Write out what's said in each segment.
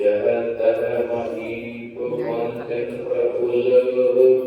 जगतः मही भगवन्तः Praful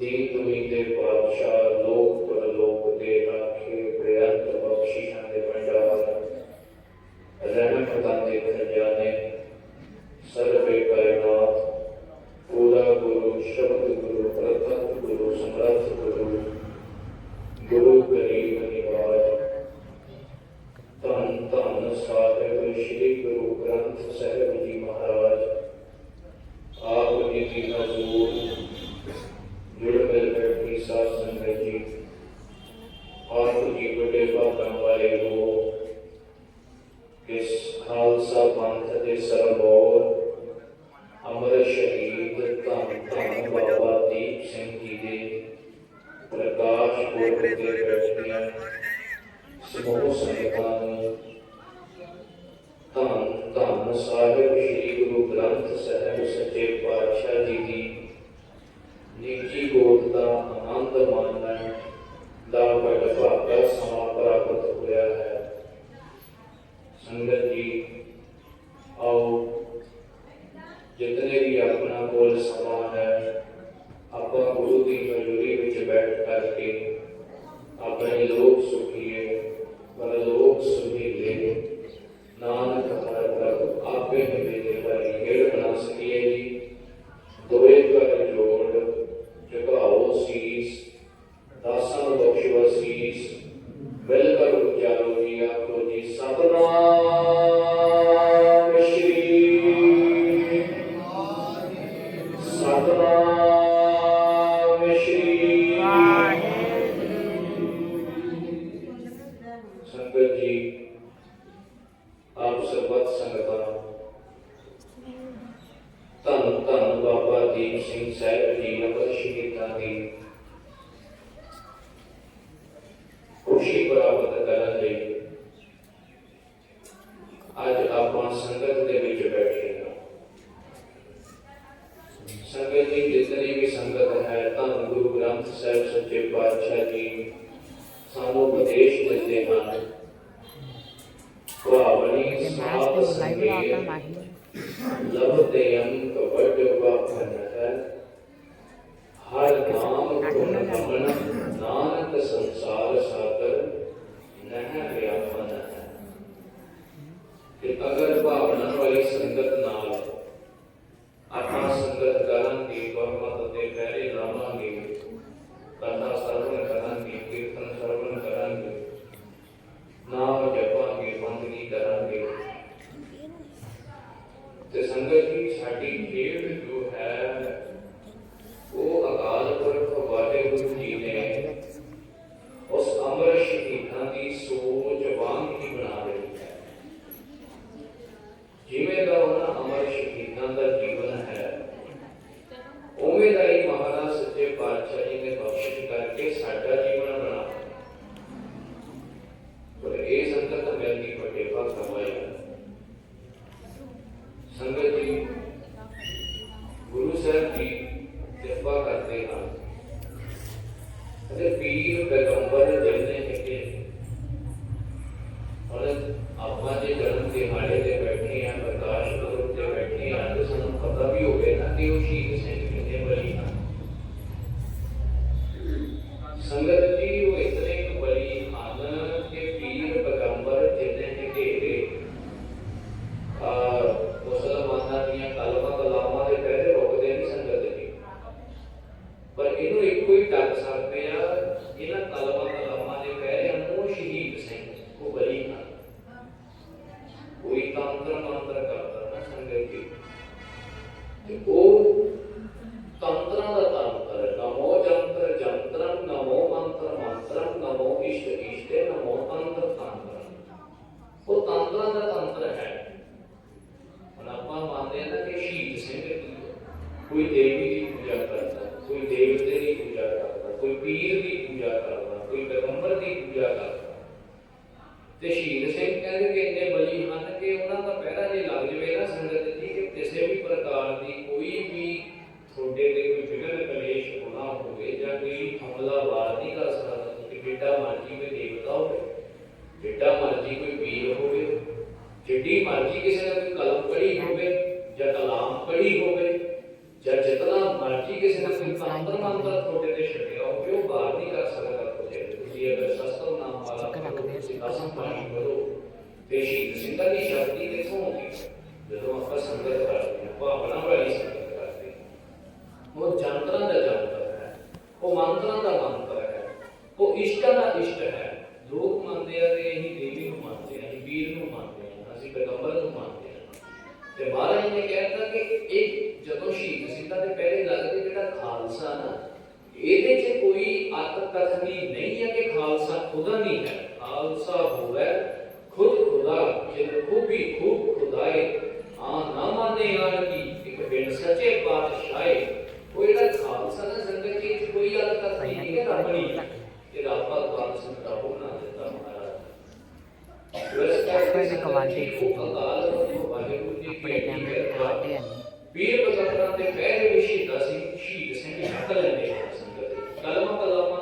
They committed one shot ਕਮਰ ਨੂੰ ਮੰਨਦੇ ਆ ਤੇ ਮਹਾਰਾਜ ਨੇ ਕਹਿਤਾ ਕਿ ਇਹ ਜਦੋਂ ਸ਼ਹੀਦ ਸਿੰਘਾਂ ਦੇ ਪਹਿਰੇ ਲੱਗਦੇ ਜਿਹੜਾ ਖਾਲਸਾ ਨਾ, ਇਹਦੇ 'ਚ ਕੋਈ ਆਤਮਕਥਨੀ ਨਹੀਂ ਹੈ ਕਿ ਖਾਲਸਾ ਖੁਦਾ ਨਹੀਂ ਹੈ। ਖਾਲਸਾ ਹੋਵੇ, ਖੁਦ ਖੁਦਾ, ਜਿਨ ਖੂਬੀ ਖੂਬ ਖੁਦਾਏ ਆ ਨਾ ਮੰਨੇ ਆਣ ਕੀ, ਇੱਕ ਬਿਨ ਸੱਚੇ ਪਾਤਸ਼ਾਹੇ। ਉਹ ਜਿਹੜਾ ਖਾਲਸਾ ਦਾ ਸੰਗਤ ਜੀ ਕੋਈ ਆਤਮਕਥਨੀ ਨਹੀਂ ਹੈ ਰੱਬ ਨਹੀਂ ਕਿ ਰੱਬ ਦਾ ਖਾਲਸਾ ਦਾ ਹੋਣਾ ਦਿੱਤਾ ਆਪਣੇ ਦੀ ਕੁਆਲਿਟੀ ਆਪਣੇ ਕੈਮਰੇ ਦੀ ਕੁਆਲਿਟੀ ਹੈ ਵੀਰ ਬਚਨ ਦੇ ਪਹਿਲੇ ਸ਼ਹੀਦਾਂ ਸੀ, ਸ਼ਹੀਦ ਸਿੰਘ ਸ਼ਕਲ ਨੇ ਸੰਗਤ ਕਲਮਾ ਕਲਮਾ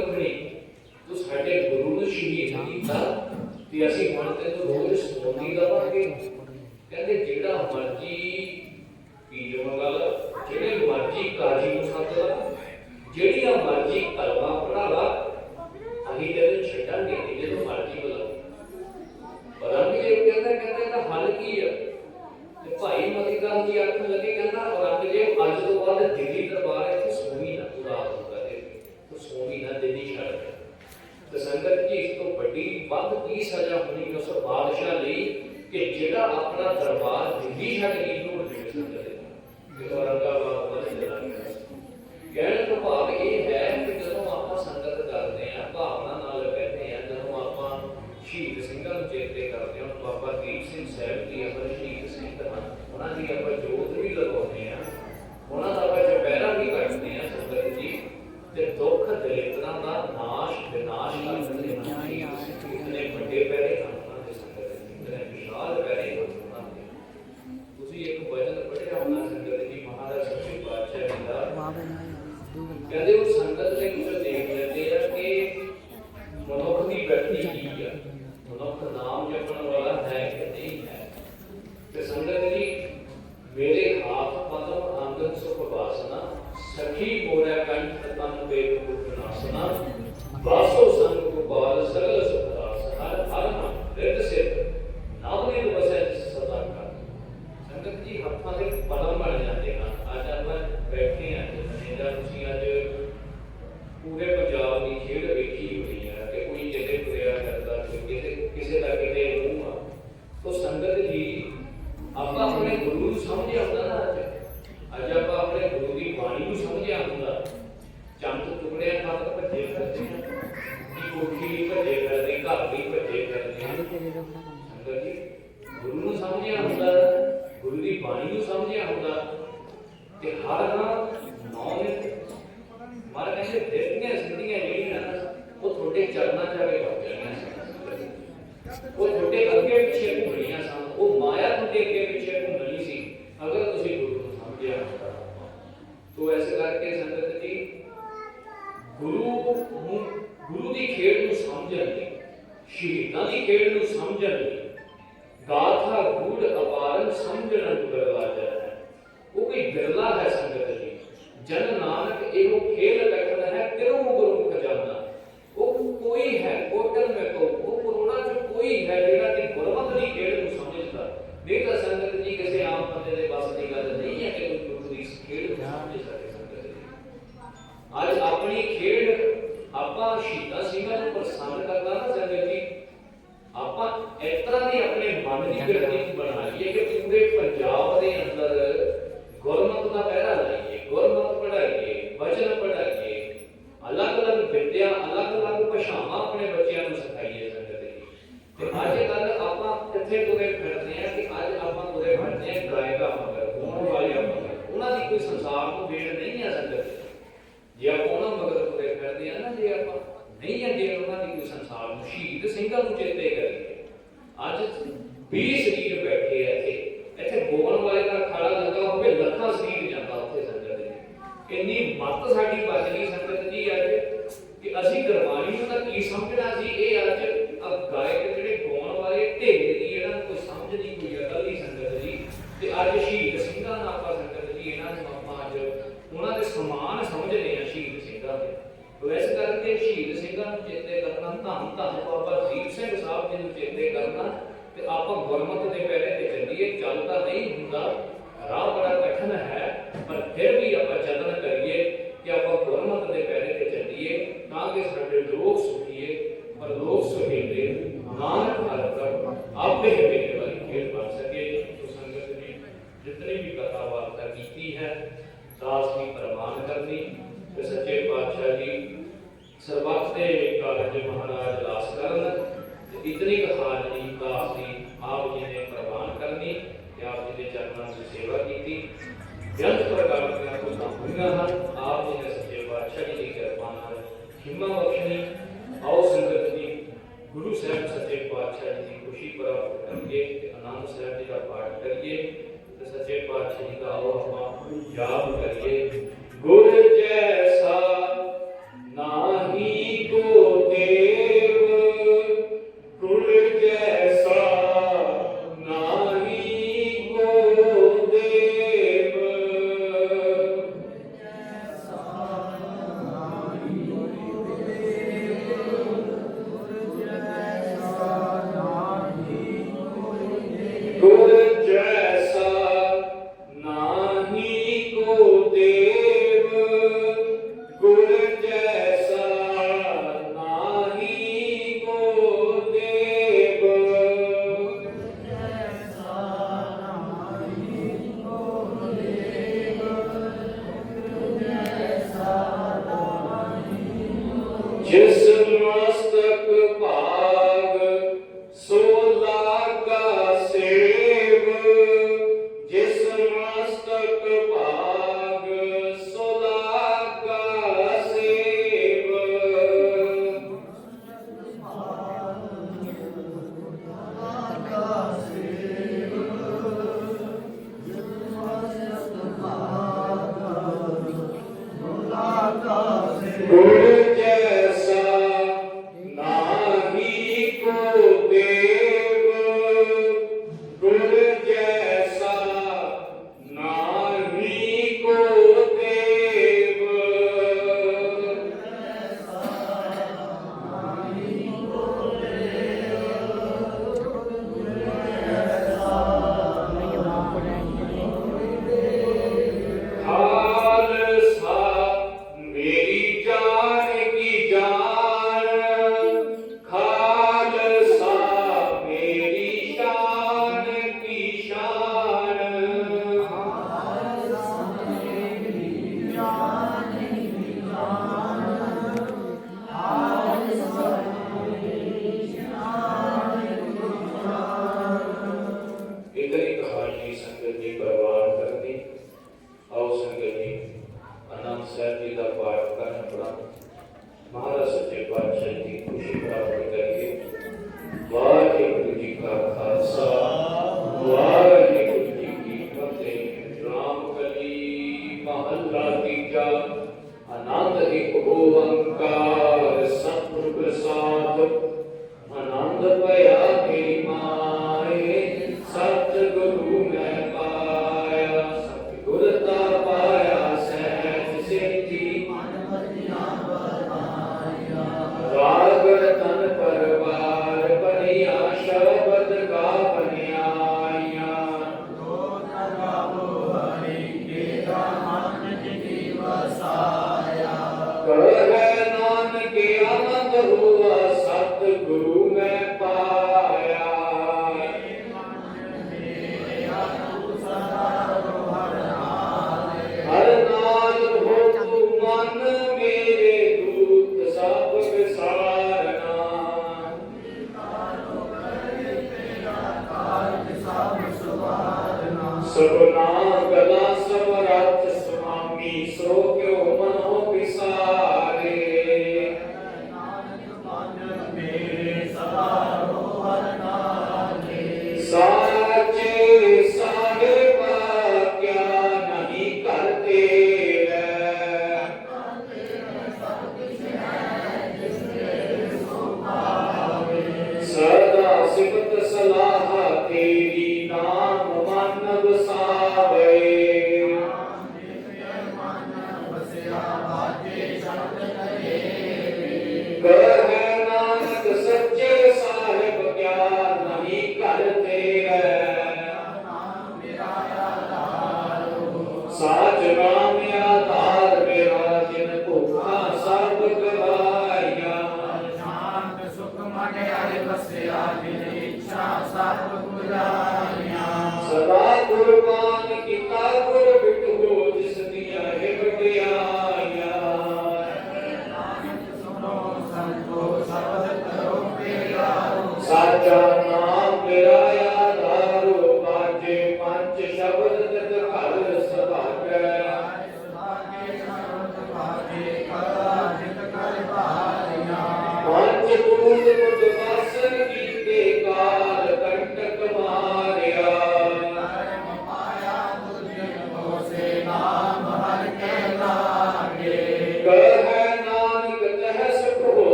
ਕਰਨ ਲਈ ਤੂੰ ਸਾਡੇ ਗੁਰੂ ਨੂੰ ਸ਼ਹੀਦ ਕੀਤਾ ਤੇ ਅਸੀਂ ਹੁਣ ਤੈਨੂੰ ਰੋਜ਼ ਸੋਨੀ ਦਵਾਂਗੇ ਕਹਿੰਦੇ ਜਿਹੜਾ ਮਰਜ਼ੀ ਪੀਰ ਮੰਗਲ ਜਿਹੜੇ ਮਰਜ਼ੀ ਕਾਜੀ ਨੂੰ ਸੱਦ ਲਾ ਜਿਹੜੀਆਂ ਮਰਜ਼ੀ ਕਰਵਾ ਸ਼ਹੀਦ ਸਿੰਘਾਂ ਨੂੰ ਚੇਤੇ ਕਰਦੇ ਹਾਂ ਬਾਬਾ ਦੀਪ ਸਿੰਘ ਸਾਹਿਬ ਦੀ ਅਮਰ ਸ਼ਹੀਦ ਸਿੰਘ ਤਾਂ ਉਹਨਾਂ ਦੀ ਆਪਾਂ ਜੋਤ ਵੀ ਲਗਾਉਂਦੇ ਆ ਉਹਨਾਂ ਦਾ ਆਪਾਂ ਜਪਹਿਰਾ ਵੀ ਕਰਦੇ ਆ ਸਤਿਗੁਰ ਜੀ ਤੇ ਦੁੱਖ ਦੇ ਇਤਨਾ ਦਾ ਨਾਸ਼ ਵਿਨਾਸ਼ ਕਰ ਦਿੰਦੇ ਆ ਇਤਨੇ ਵੱਡੇ ਪੈਰੇ ਖਾਣਾ ਦੇ ਸਤਿਗੁਰ ਜੀ ਇਤਨੇ ਵਿਸ਼ਾਲ ਪੈਰੇ ਖਾਣਾ ਤੁਸੀਂ ਇੱਕ ਬਚਨ ਪੜ੍ਹਿਆ ਹੋਣਾ ਸਤਿਗੁਰ ਜੀ ਮਹਾਰਾਜ ਸੱਚੇ ਬਾਦਸ਼ਾਹ ਜੀ ਦਾ ਵਾਹ ਬਣਾਇਆ ਕਹਿੰਦੇ ਉਹ ਸੰਤ ਬੜਾ ਜੀ। ਗੁਰੂ ਨੂੰ ਸਮਝਿਆ ਹੁੰਦਾ, ਗੁਰੂ ਦੀ ਬਾਣੀ ਨੂੰ ਸਮਝਿਆ ਹੁੰਦਾ। ਤੇ ਹਰ ਨਾ ਨੌ ਮਾਰ ਕਹਿੰਦੇ ਦਿੱਤੀਆਂ ਸਿੱਧੀਆਂ ਜਿਹੜੀਆਂ ਉਹ ਤੁਹਾਡੇ ਚਰਨਾਂ 'ਚ ਆ ਕੇ ਵਗ ਉਹ ਤੁਹਾਡੇ ਅੱਗੇ ਨਾਨਕ ਇਹੋ ਖੇਲ ਲਖਨ ਹੈ ਕਿਰੋ ਗੁਰੂ ਖਜ਼ਾਨਾ ਉਹ ਕੋਈ ਹੈ ਕੋਟਨ ਮੈਂ ਕਹੂੰ ਉਹ ਕਰੋਨਾ ਚ ਕੋਈ ਹੈ ਜਿਹੜਾ ਕਿ ਗੁਰਮਤ ਦੀ ਖੇਡ ਨੂੰ ਸਮਝਦਾ ਨਹੀਂ ਤਾਂ ਸੰਗਤ ਜੀ ਕਿਸੇ ਆਮ ਬੰਦੇ ਦੇ ਬਸ ਦੀ ਗੱਲ ਨਹੀਂ ਹੈ ਕਿ ਕੋਈ ਗੁਰੂ ਦੀ ਖੇਡ ਨੂੰ ਸਮਝ ਸਕੇ ਸੰਗਤ ਜੀ ਅੱਜ ਆਪਣੀ ਖੇਡ ਆਪਾਂ ਸ਼ਹੀਦਾਂ ਸਿੰਘਾਂ ਨੂੰ ਪ੍ਰਸੰਨ ਕਰਨਾ ਨਾ ਸੰਗਤ ਜੀ ਆਪਾਂ ਇਸ ਤਰ੍ਹਾਂ ਦੀ ਆਪਣੇ ਮਨ ਦੀ ਗ੍ਰਿਹਤੀ ਬਣਾ ਲਈਏ ਕਿ ਪੂਰੇ ਪੰਜਾਬ ਦੇ ਅੰਦਰ ਗੁਰਮਤ ਦਾ ਪਹਿਰਾ ਲਾਈਏ ਗੁਰਮਤ ਪੜ੍ਹਾਈਏ ਵਚਨ ਪੜ੍ਹਾਈਏ ਅਲੱਗ-ਅਲੱਗ ਵਿਦਿਆ ਅਲੱਗ-ਅਲੱਗ ਭਾਸ਼ਾਵਾਂ ਆਪਣੇ ਬੱਚਿਆਂ ਨੂੰ ਸਿਖਾਈਏ ਸੰਗਤ ਜੀ ਤੇ ਅੱਜ ਕੱਲ ਆਪਾਂ ਕਿੱਥੇ ਤੁਰੇ ਫਿਰਦੇ ਆ ਕਿ ਅੱਜ ਆਪਾਂ ਤੁਰੇ ਫਿਰਦੇ ਆ ਗਾਇਕਾ ਮਗਰ ਹੋਣ ਵਾਲਿਆਂ ਮਗਰ ਉਹਨਾਂ ਦੀ ਕੋਈ ਸੰਸਾਰ ਨਹੀਂ ਆ ਸੰਗਤ ਜੇ ਆਪਾਂ ਉਹਨਾਂ ਮਗਰ ਤੁਰੇ ਫਿਰਦੇ ਆ ਨਾ, ਜੇ ਆਪਾਂ ਨਹੀਂ ਅੱਗੇ ਉਹਨਾਂ ਦੀ ਕੋਈ ਸੰਸਾਰ ਨੂੰ ਸ਼ਹੀਦ ਸਿੰਘਾਂ ਨੂੰ ਚੇਤੇ ਕਰੀਏ। ਅੱਜ 20 ਸਰੀਰ ਬੈਠੇ ਆ ਇੱਥੇ। ਇੱਥੇ ਗੋਬਨ ਵਾਲੇ ਦਾ ਅਖਾੜਾ ਲੱਗਾ ਹੋਵੇ, ਲੱਖਾਂ ਸਰੀਰ ਜਾਂਦਾ ਉੱਥੇ ਸੰਗਤ ਜੀ ਇੰਨੀ ਮੱਤ ਸਾਡੀ ਬਚ ਗਈ ਸੰਗਤ ਜੀ ਅੱਜ, ਕਿ ਅਸੀਂ ਗੁਰਬਾਣੀ ਨੂੰ ਤਾਂ ਕੀ ਸਮਝਣਾ ਸੀ? ਇਹ ਅੱਜ ਆ ਗਾਇਕ ਜਿਹੜੇ ਗਾਉਣ ਵਾਲੇ ਢੇਰ ਦੀ ਇਹਨਾਂ ਨੂੰ ਕੋਈ ਸਮਝ ਨਹੀਂ ਕੋਈ ਅਕਲ ਨਹੀਂ ਸੰਗਤ ਜੀ ਤੇ ਅੱਜ ਸ਼ਹੀਦ ਸਿੰਘਾਂ ਦਾ ਆਪਾਂ ਸੰਗਤ ਜੀ ਇਹਨਾਂ ਨੂੰ ਆਪਾਂ ਅੱਜ ਉਹਨਾਂ ਦੇ ਸਮਾਨ ਸਮਝਦੇ ਆ ਸ਼ਹੀਦ ਸਿੰਘਾਂ ਦੇ ਤੋ ਇਸ ਕਰਕੇ ਸ਼ਹੀਦ ਸਿੰਘਾਂ ਨੂੰ ਚੇਤੇ ਕਰਨਾ ਧੰਨ ਧੰਨ ਬਾਬਾ ਦੀਪ ਸਿੰਘ ਸਾਹਿਬ ਜੀ ਨੂੰ ਚੇਤੇ ਕਰਨਾ ਤੇ ਆਪਾਂ ਗੁਰਮਤ ਦੇ ਪਹਿਰੇ ਤੇ ਚੱਲੀਏ। ਚੱਲਦਾ ਨਹੀਂ ਹੁੰਦਾ, ਰਾਹ ਬੜਾ ਕਠਨ ਹੈ, ਪਰ ਫਿਰ ਵੀ ਆਪਾਂ ਯਤਨ ਕਰੀਏ ਕਿ ਆਪਾਂ ਗੁਰਮਤ ਦੇ ਪਹਿਰੇ ਤੇ ਚੱਲੀਏ। ਤਾਂ ਕਿ ਸਾਡੇ ਲੋਕ ਸੁਖੀਏ ਪਰ ਲੋਕ ਸੁਖੀਦੇ ਨਾਨਕ ਹਰ ਕਰ ਆਪੇ ਹੀ ਮੇਰੇ ਵਾਲੀ ਖੇਡ ਬਣ ਸਕੇ। ਤੋ ਸੰਗਤ ਜੀ ਜਿਤਨੀ ਵੀ ਕਥਾ ਵਾਰਤਾ ਕੀਤੀ ਹੈ, ਦਾਸ ਦੀ ਪ੍ਰਮਾਨ ਕਰਨੀ ਤੇ ਸੱਚੇ ਪਾਤਸ਼ਾਹ ਜੀ ਸਰਬੱਤ ਦੇ ਕਾਰਜ ਮਹਾਰਾਜ ਲਾਸ ਕਰਨ ਤੇ ਇਤਨੀ ਕਹਾਣੀ ਦਾਸ ਦੀ ਆਪ ਜੀ ਨੇ ਪ੍ਰਵਾਨ ਕਰਨੀ, ਤੇ ਆਪ ਜੀ ਦੇ ਚਰਨਾਂ ਦੀ ਸੇਵਾ ਕੀਤੀ। ਜਨਤ ਪ੍ਰਕਾਰ ਦੀਆਂ ਕੁਝ ਹੋਈਆਂ ਹਨ ਆਪ ਜੀ ਨੇ ਸੱਚੇ ਪਾਤਸ਼ਾਹ ਜੀ ਦੀ ਕਿਰਪਾ ਨਾਲ ਹਿੰਮਾ ਬਖਸ਼ਣੀ ਆਓ ਸੰਗਤ ਜੀ, ਗੁਰੂ ਸਾਹਿਬ ਸੱਚੇ ਪਾਤਸ਼ਾਹ ਜੀ ਦੀ ਖੁਸ਼ੀ ਪ੍ਰਾਪਤ ਕਰੀਏ ਤੇ ਆਨੰਦ ਸਾਹਿਬ ਜੀ ਦਾ ਪਾਠ ਕਰੀਏ ਤੇ ਸੱਚੇ ਪਾਤਸ਼ਾਹ ਜੀ ਦਾ ਆਓ ਆਪਾਂ ਯਾਦ ਕਰੀਏ। ਨੀਗਾ ਅਨੰਦ ਇੱਕ ਓੰਕਾਰ ਸਤਿਗੁਰ ਪ੍ਰਸਾਦ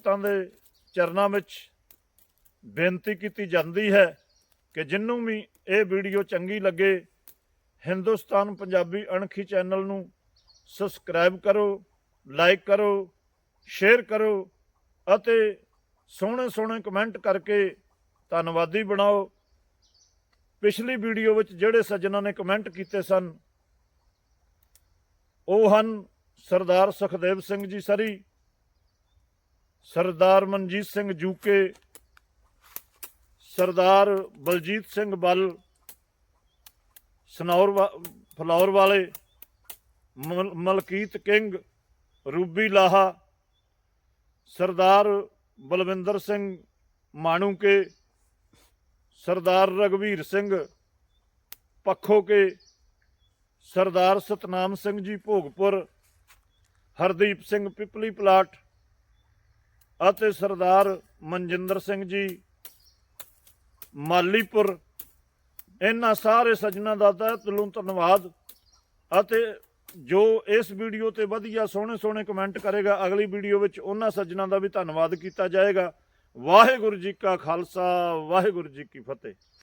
ਸੰਗਤਾਂ ਦੇ ਚਰਨਾਂ ਵਿੱਚ ਬੇਨਤੀ ਕੀਤੀ ਜਾਂਦੀ ਹੈ ਕਿ ਜਿੰਨੂੰ ਵੀ ਇਹ ਵੀਡੀਓ ਚੰਗੀ ਲੱਗੇ, ਹਿੰਦੁਸਤਾਨ ਪੰਜਾਬੀ ਅਣਖੀ ਚੈਨਲ ਨੂੰ ਸਬਸਕ੍ਰਾਈਬ ਕਰੋ, ਲਾਈਕ ਕਰੋ, ਸ਼ੇਅਰ ਕਰੋ ਅਤੇ ਸੋਹਣੇ ਸੋਹਣੇ ਕਮੈਂਟ ਕਰਕੇ ਧੰਨਵਾਦੀ ਬਣਾਓ। ਪਿਛਲੀ ਵੀਡੀਓ ਵਿੱਚ ਜਿਹੜੇ ਸੱਜਣਾ ਨੇ ਕਮੈਂਟ ਕੀਤੇ ਸਨ, ਉਹ ਹਨ ਸਰਦਾਰ ਸੁਖਦੇਵ ਸਿੰਘ ਜੀ ਸਰੀ ਸਰਦਾਰ ਮਨਜੀਤ ਸਿੰਘ ਜੂਕੇ, ਸਰਦਾਰ ਬਲਜੀਤ ਸਿੰਘ ਬਲ, ਸਨੌਰ ਫਲੌਰ ਵਾਲੇ ਮਲਕੀਤ ਕਿੰਗ, ਰੂਬੀ ਲਾਹਾ, ਸਰਦਾਰ ਬਲਵਿੰਦਰ ਸਿੰਘ ਮਾਣੂਕੇ, ਸਰਦਾਰ ਰਗਵੀਰ ਸਿੰਘ ਪੱਖੋਕੇ, ਸਰਦਾਰ ਸਤਨਾਮ ਸਿੰਘ ਜੀ ਭੋਗਪੁਰ, ਹਰਦੀਪ ਸਿੰਘ ਪਿਪਲੀ ਪਲਾਟ ਅਤੇ ਸਰਦਾਰ ਮਨਜਿੰਦਰ ਸਿੰਘ ਜੀ, ਮਾਲੀਪੁਰ, ਇਹਨਾਂ ਸਾਰੇ ਸੱਜਣਾ ਦਾ ਤਹਿ ਦਿਲੋਂ ਧੰਨਵਾਦ ਅਤੇ ਜੋ ਇਸ ਵੀਡੀਓ ਤੇ ਵਧੀਆ ਸੋਹਣੇ ਸੋਹਣੇ ਕਮੈਂਟ ਕਰੇਗਾ, ਅਗਲੀ ਵੀਡੀਓ ਵਿੱਚ ਉਹਨਾਂ ਸੱਜਣਾ ਦਾ ਵੀ ਧੰਨਵਾਦ ਕੀਤਾ ਜਾਏਗਾ। ਵਾਹਿਗੁਰੂ ਜੀ ਕਾ ਖਾਲਸਾ, ਵਾਹਿਗੁਰੂ ਜੀ ਕੀ ਫਤਿਹ।